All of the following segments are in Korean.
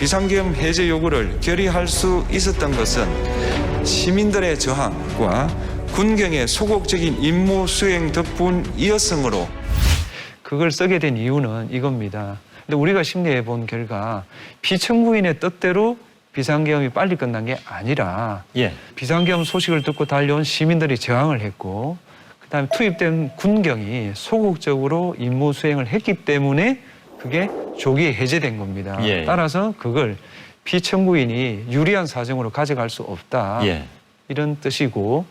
비상계엄 해제 요구를 결의할 수 있었던 것은 시민들의 저항과 군경의 소극적인 임무 수행 덕분이었으므로 그걸 쓰게 된 이유는 이겁니다. 근데 우리가 심리해 본 결과 피청구인의 뜻대로 비상계엄이 빨리 끝난 게 아니라 예. 비상계엄 소식을 듣고 달려온 시민들이 저항을 했고 그다음에 투입된 군경이 소극적으로 임무 수행을 했기 때문에 그게 조기에 해제된 겁니다. 예. 따라서 그걸 피청구인이 유리한 사정으로 가져갈 수 없다. 예. 이런 뜻이고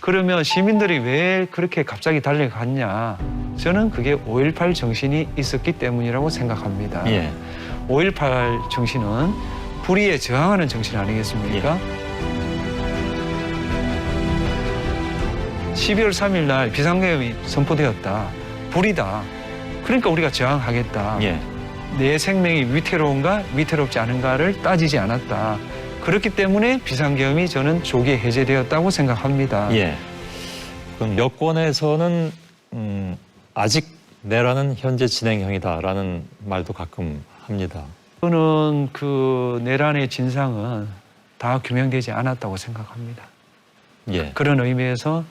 그러면 시민들이 왜 그렇게 갑자기 달려갔냐? 저는 그게 5.18 정신이 있었기 때문이라고 생각합니다. 예. 5.18 정신은 불의에 저항하는 정신 아니겠습니까? 12월 3일 날 비상계엄이 선포되었다. 불이다. 그러니까 우리가 저항하겠다. 예. 내 생명이 위태로운가 위태롭지 않은가를 따지지 않았다. 그렇기 때문에 비상계엄이 저는 조기에 해제되었다고 생각합니다. 예. 그럼 여권에서는 음, 아직 내라는 현재 진행형이다라는 말도 가끔 합니다. 저는 그 내란의 진상은 다 규명되지 않았다고 생각합니다. 예. 그런 의미에서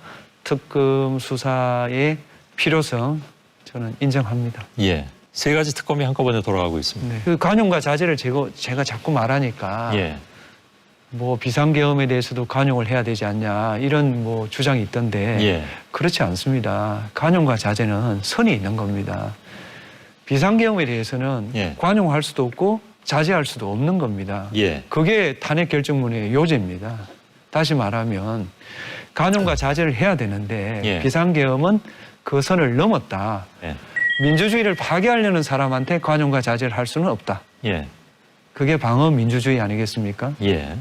특검 수사의 필요성 저는 인정합니다. 예. 세 가지 특검이 한꺼번에 돌아가고 있습니다. 네. 그 관용과 자제를 제가, 제가 자꾸 말하니까 예. 뭐 비상계엄에 대해서도 관용을 해야 되지 않냐 이런 뭐 주장이 있던데 예. 그렇지 않습니다. 관용과 자제는 선이 있는 겁니다. 비상계엄에 대해서는 예. 관용할 수도 없고 자제할 수도 없는 겁니다. 예. 그게 탄핵 결정문의 요지입니다. 다시 말하면 관용과 자제를 해야 되는데 예. 비상계엄은 그 선을 넘었다. 예. 민주주의를 파괴하려는 사람한테 관용과 자제를 할 수는 없다. 예. 그게 방어 민주주의 아니겠습니까? 예.